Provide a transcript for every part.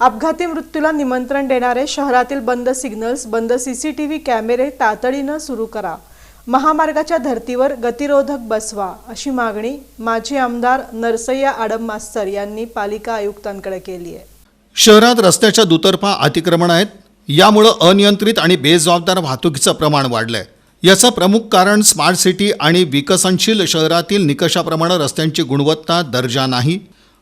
अपघाती मृत्यूला निमंत्रण देणारे शहरातील बंद सिग्नल्स बंद सीसीटीव्ही कॅमेरे तातडीनं सुरू करा. महामार्गाच्या धर्तीवर गतिरोधक बसवा अशी मागणी माजी आमदार नरसय्या आडम मास्तर यांनी पालिका आयुक्तांकडे केली आहे. शहरात रस्त्याच्या दुतर्फा अतिक्रमण आहेत. यामुळं अनियंत्रित आणि बेजबाबदार वाहतुकीचं प्रमाण वाढलंय. याचं प्रमुख कारण स्मार्ट सिटी आणि विकसनशील शहरातील निकषाप्रमाणे रस्त्यांची गुणवत्ता दर्जा नाही.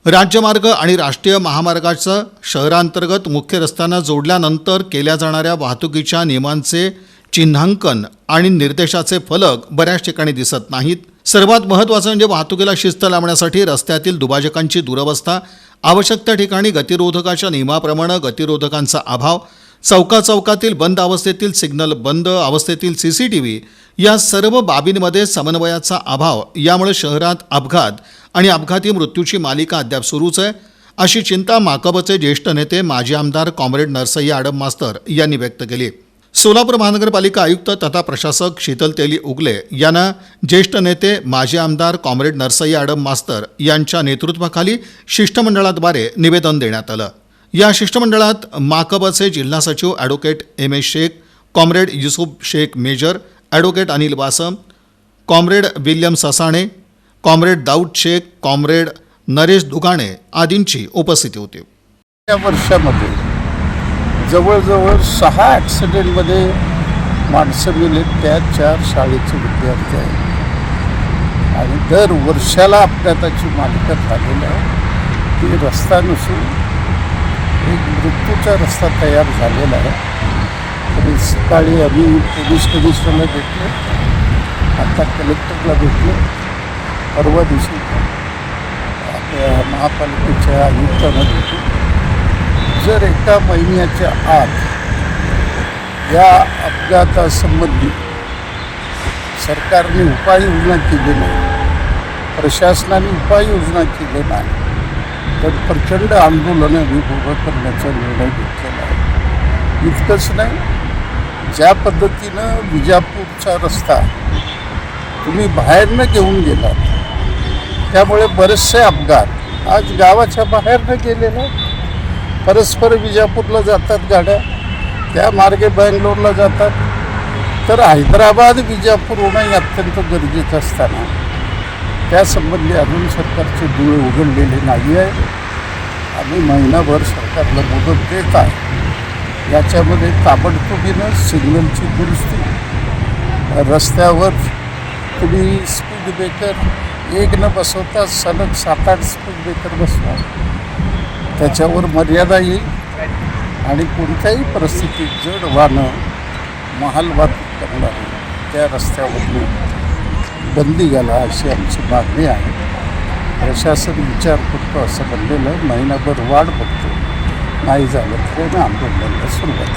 राज्यमार्ग आणि राष्ट्रीय महामार्गाचं शहरांतर्गत मुख्य रस्त्यांना जोडल्यानंतर केल्या जाणाऱ्या वाहतुकीच्या नियमांचे चिन्हांकन आणि निर्देशाचे फलक बऱ्याच ठिकाणी दिसत नाहीत. सर्वात महत्त्वाचं म्हणजे वाहतुकीला शिस्त लावण्यासाठी रस्त्यातील दुभाजकांची दुरवस्था आवश्यक त्या ठिकाणी गतिरोधकाच्या नियमाप्रमाणे गतिरोधकांचा अभाव चौका चौकातील बंद अवस्थेतील सिग्नल बंद अवस्थेतील सी सी टी व्ही या सर्व बाबींमध्ये समन्वयाचा अभाव यामुळे शहरात अपघात आणि अपघाती मृत्यूची मालिका अद्याप सुरूच आहे. अशी चिंता माकबचे ज्येष्ठ नेते माजी आमदार कॉम्रेड नरसय्या आडम मास्तर यांनी व्यक्त केली. सोलापूर महानगरपालिका आयुक्त तथा प्रशासक शीतल तेली उगले यांना ज्येष्ठ नेते माजी आमदार कॉम्रेड नरसय्या आडम मास्तर यांच्या नेतृत्वाखाली शिष्टमंडळाद्वारे निवेदन देण्यात आलं. या शिष्टमंडळात माकबचे जिल्हा सचिव advocate M S Shaikh comrade Yusuf Shaikh major advocate Anil Wasam comrade William Sasane comrade Dawood Shaikh comrade Naresh Dugane आदींची उपस्थिती होती. या वर्षामध्ये जवळजवळ सहा ॲक्सिडेंटमध्ये माणसं मेले त्यात चार शाळेचे विद्यार्थी आहेत. आणि दर वर्षाला अपघाताची मालिका झालेली आहे. ती रस्ता नसून एक मृत्यूचा रस्ता तयार झालेला आहे. तरी सकाळी आम्ही पोलीस कमिशनरला भेटलो. आता कलेक्टरला भेटलो. परवा दिवशी आपल्या महापालिकेच्या आयुक्तांना भेटलो जर एका महिन्याच्या आत या अपघातासंबंधी सरकारने उपाययोजना केली नाही प्रशासनाने उपाययोजना केली नाही तर प्रचंड आंदोलनं आम्ही उभं करण्याचा निर्णय घेतलेला आहे. इतकंच नाही ज्या पद्धतीनं विजापूरचा रस्ता तुम्ही बाहेरनं घेऊन गेलात त्यामुळे बरेचसे अपघात आज गावाच्या बाहेरनं गेलेले परस्पर विजापूरला जातात गाड्या त्या मार्गे बँगलोरला जातात. तर हैदराबाद विजापूर होणंही अत्यंत गरजेचं असताना त्यासंबंधी अजून सरकारचे डोळे उघडलेले नाही आहे. आम्ही महिनाभर सरकारला मदत देत आहे. याच्यामध्ये ताबडतोबीनं सिग्नलची दुरुस्ती रस्त्यावर तुम्ही स्पीड ब्रेकर एक न बसवता सलग सात आठ स्पीड ब्रेकर बसवा. त्याच्यावर मर्यादा येईल आणि कोणत्याही परिस्थितीत जड वाहनं महाल वाहतूक करणारी त्या रस्त्यावरून बंदी घाला अशी आमची मागणी आहे. प्रशासन विचार करतो असं बनलेलं महिनाभर वाढ बघतो. नाही झालं तर आम्ही आंदोलनाला सुरुवात.